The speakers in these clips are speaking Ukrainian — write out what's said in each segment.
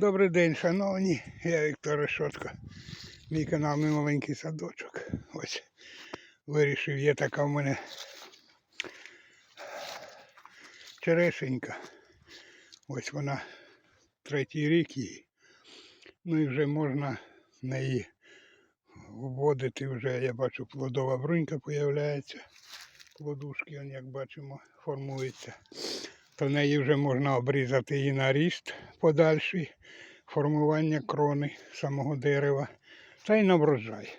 Добрий день, шановні. Я Віктор Решотко. Мій канал Мій маленький садочок. Ось вирішив, є така в мене черешенька. Ось вона третій рік їй. Ну і вже можна неї вводити вже, я бачу, плодова брунька появляється. Плодушки, як бачимо, формуються. То неї вже можна обрізати і на ріст подальший, формування крони самого дерева, та й на врожай.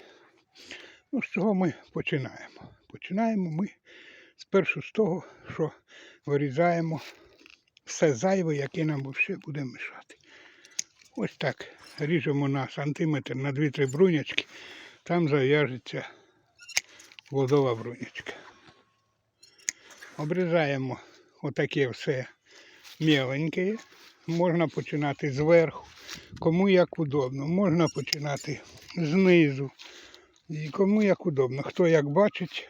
Ну, з чого ми починаємо? Починаємо ми спершу з того, що вирізаємо все зайве, яке нам ще буде мішати. Ось так. Ріжемо на сантиметр на 2-3 брунячки, там зав'яжеться плодова брунячка. Обрізаємо отаке все міленьке. Можна починати зверху, кому як удобно. Можна починати знизу. І кому як удобно. Хто як бачить,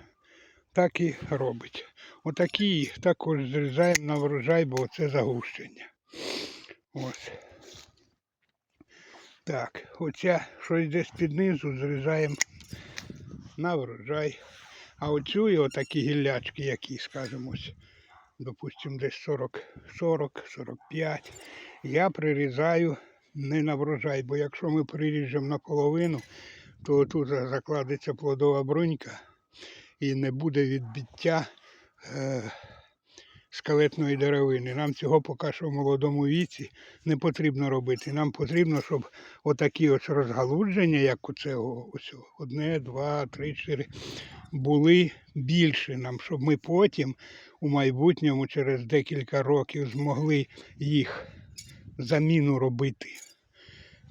так і робить. Отакі також зрізаємо на врожай, бо це загущення. Ось. Так, оця щось десь під низу зрізаємо на врожай. А оцю і отакі гіллячки, які, скажімо, ось, допустимо, десь 40, 40, 45, я прирізаю не на врожай, бо якщо ми приріжемо наполовину, то тут закладеться плодова брунька і не буде відбиття е, скелетної деревини. Нам цього поки що в молодому віці не потрібно робити. Нам потрібно, щоб отакі ось розгалудження, як оце о- ось одне, два, три, чотири, були більше нам, щоб ми потім у майбутньому через декілька років змогли їх заміну робити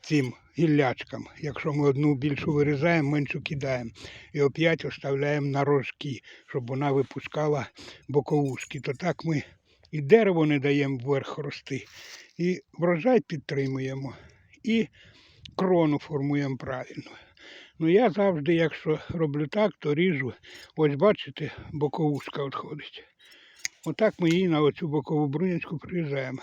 цим гіллячкам. Якщо ми одну більшу вирізаємо, меншу кидаємо. І оп'ять оставляємо на рожки, щоб вона випускала боковушки. То так ми і дерево не даємо вверх рости, і врожай підтримуємо, і крону формуємо правильно. Ну я завжди, якщо роблю так, то ріжу. Ось бачите, боковушка відходить. Отак ми її на оцю бокову брунячку прирізаємо.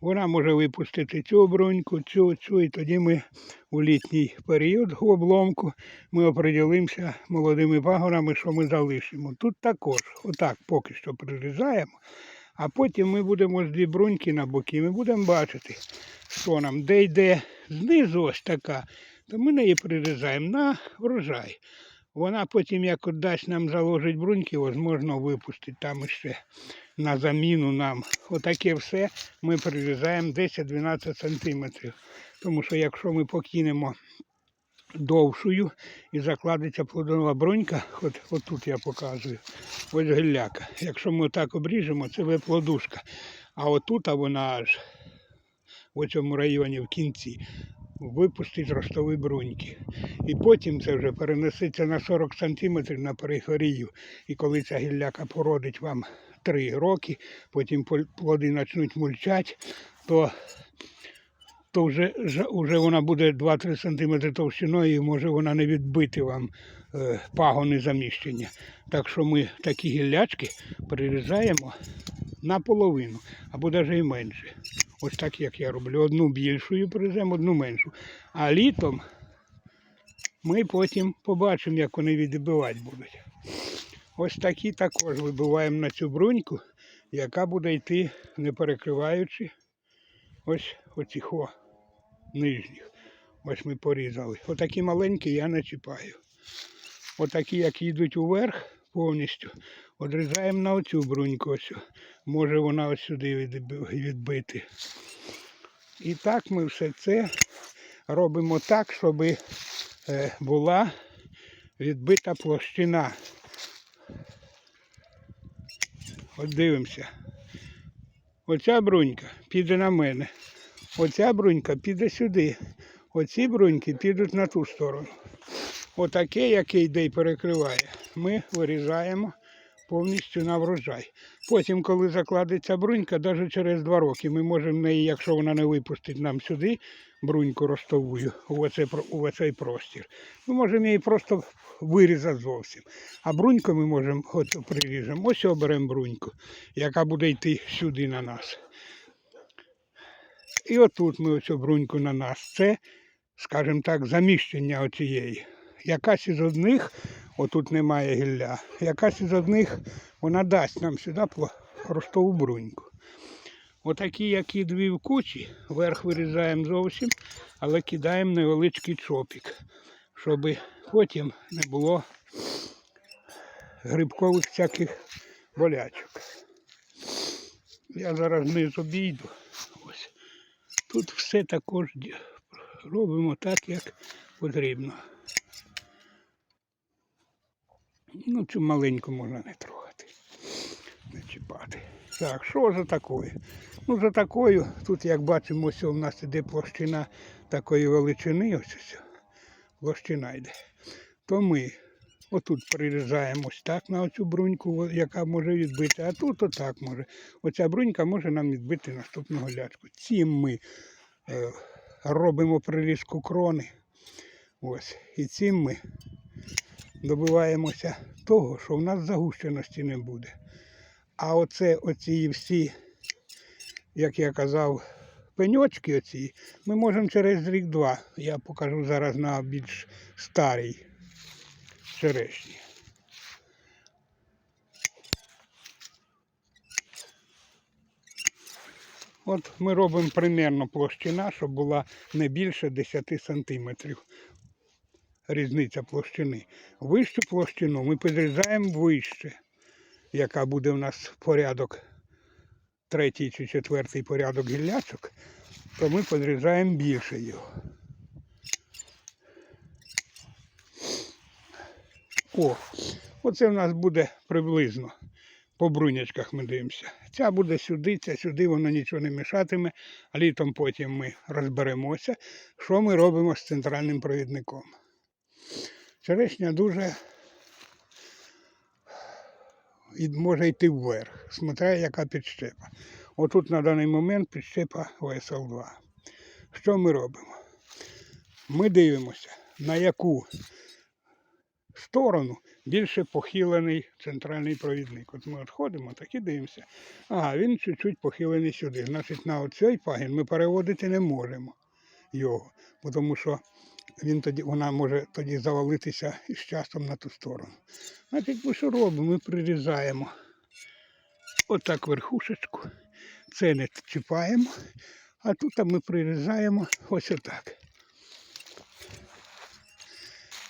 Вона може випустити цю бруньку, цю, цю, і тоді ми у літній період в обломку ми оприділимося молодими пагонами, що ми залишимо. Тут також, отак поки що прирізаємо, а потім ми будемо з дві бруньки на боки, ми будемо бачити, що нам, де йде знизу ось така, то ми неї прирізаємо на врожай. Вона потім, як дасть нам заложить бруньки, можна випустити там іще на заміну нам. Отаке все ми прирізаємо 10-12 сантиметрів. Тому що якщо ми покинемо довшою і закладеться плодова брунька, от, от тут я показую, ось гілляка. Якщо ми отак обріжемо, це ви плодушка. А отут вона аж в цьому районі в кінці випустить ростові бруньки. І потім це вже перенесеться на 40 сантиметрів на периферію. І коли ця гілляка породить вам 3 роки, потім плоди почнуть мульчати, то, то вже, вже вона буде 2-3 сантиметри товщиною і може вона не відбити вам е, пагони заміщення. Так що ми такі гіллячки прирізаємо наполовину, або навіть і менше. Ось так, як я роблю. Одну більшою призем, одну меншу. А літом ми потім побачимо, як вони відбивати будуть. Ось такі також вибиваємо на цю бруньку, яка буде йти, не перекриваючи ось оцих нижніх. Ось ми порізали. Отакі маленькі я не чіпаю. Отакі, як йдуть уверх повністю, одрізаємо на оцю бруньку. Ось. Може вона ось сюди відбити. І так ми все це робимо так, щоб е, була відбита площина. От дивимося. Оця брунька піде на мене. Оця брунька піде сюди. Оці бруньки підуть на ту сторону. Отаке, яке йде і перекриває, ми вирізаємо повністю на врожай. Потім, коли закладеться брунька, навіть через два роки, ми можемо неї, якщо вона не випустить нам сюди бруньку ростовую, у оцей, у оцей простір, ми можемо її просто вирізати зовсім. А бруньку ми можемо, от приріжемо, ось оберемо бруньку, яка буде йти сюди на нас. І отут ми оцю бруньку на нас. Це, скажімо так, заміщення оцієї. Якась із одних, отут немає гілля, якась із одних вона дасть нам сюди ростову бруньку. Отакі, які дві в кучі, верх вирізаємо зовсім, але кидаємо невеличкий чопік, щоб потім не було грибкових всяких болячок. Я зараз вниз обійду. Ось. Тут все також робимо так, як потрібно. Ну, цю маленьку можна не трогати, не чіпати. Так, що за такою? Ну, за такою, тут, як бачимо, ось у нас іде площина такої величини, ось ось. Площина йде. То ми отут прирізаємо ось так на оцю бруньку, яка може відбити, а тут отак може. Оця брунька може нам відбити наступну голячку. Цим ми е, робимо прирізку крони. Ось. І цим ми добиваємося того, що в нас загущеності не буде. А оце оці всі, як я казав, пеньочки оці, ми можемо через рік-два. Я покажу зараз на більш старій черешні. От ми робимо примерно площина, щоб була не більше 10 сантиметрів. Різниця площини. Вищу площину ми підрізаємо вище, яка буде у нас порядок, третій чи четвертий порядок гіллячок, то ми підрізаємо більше його. О, оце в нас буде приблизно по брунячках ми дивимося. Ця буде сюди, ця сюди, воно нічого не мішатиме. Літом потім ми розберемося, що ми робимо з центральним провідником. Черешня дуже може йти вверх, смотря яка підщепа. Отут на даний момент підщепа ОСЛ-2. Що ми робимо? Ми дивимося, на яку сторону більше похилений центральний провідник. От ми відходимо, так і дивимося. Ага, він чуть-чуть похилений сюди. Значить, на оцей пагін ми переводити не можемо його, тому що він тоді, вона може тоді завалитися із часом на ту сторону. Значить, ми що робимо? Ми прирізаємо отак верхушечку. Це не чіпаємо, а тут ми прирізаємо ось отак.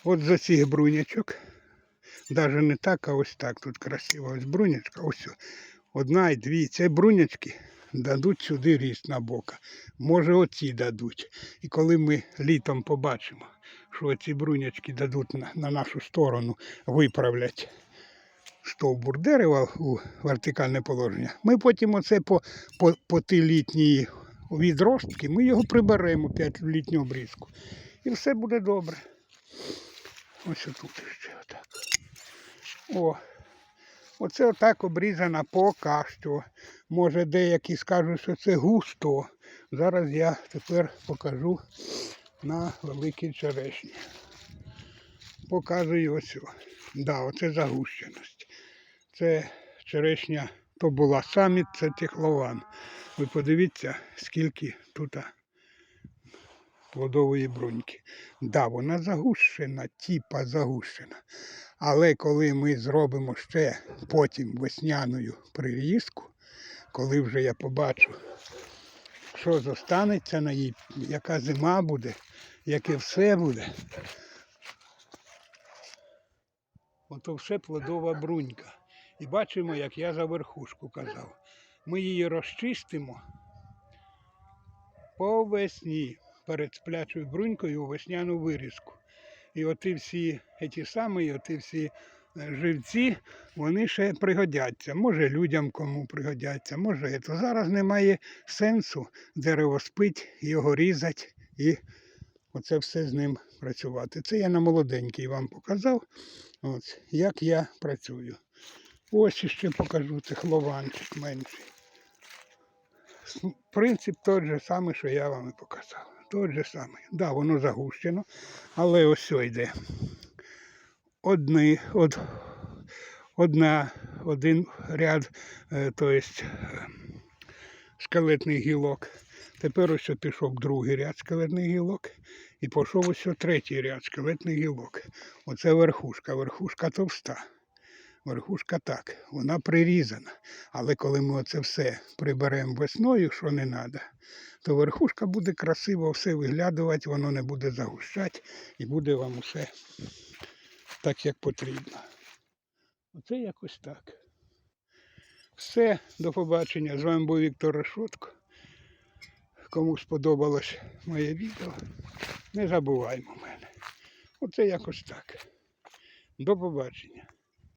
От за цих брунячок. Навіть не так, а ось так. Тут красиво ось брунячка. Ось одна і дві. Ці брунячки дадуть сюди ріст на бока. Може оці дадуть. І коли ми літом побачимо, що ці брунячки дадуть на, на нашу сторону, виправлять стовбур дерева у вертикальне положення, ми потім оце по, по, по ті літні відростки, ми його приберемо 5 в літню обрізку. І все буде добре. Ось тут ще отак. О, оце отак обрізана поки що. Може деякі скажуть, що це густо. Зараз я тепер покажу на великій черешні. Показую ось. Да, оце загущеність. Це черешня, то була саміт, це тихлован. Ви подивіться, скільки тут плодової бруньки. Да, вона загущена, тіпа загущена. Але коли ми зробимо ще потім весняною прирізку, коли вже я побачу, що зостанеться на їй, яка зима буде, яке все буде, ото все плодова брунька. І бачимо, як я за верхушку казав. Ми її розчистимо по весні перед сплячою брунькою у весняну вирізку. І оті всі ті самі, оті всі живці, вони ще пригодяться. Може людям кому пригодяться, може. То зараз немає сенсу дерево спить, його різати і оце все з ним працювати. Це я на молоденький вам показав, от, як я працюю. Ось ще покажу цих лованчик менший. Принцип той же самий, що я вам і показав. Той же самий. Да, воно загущено, але ось що йде. Одни, од, одна, один ряд, то есть, е, скелетних гілок. Тепер ось пішов другий ряд скелетних гілок і пішов ось третій ряд скелетних гілок. Оце верхушка. Верхушка товста. Верхушка так, вона прирізана. Але коли ми оце все приберемо весною, що не треба, то верхушка буде красиво все виглядувати, воно не буде загущати і буде вам усе так, як потрібно. Оце якось так. Все, до побачення. З вами був Віктор Решотко. Кому сподобалось моє відео, не забуваймо мене. Оце якось так. До побачення.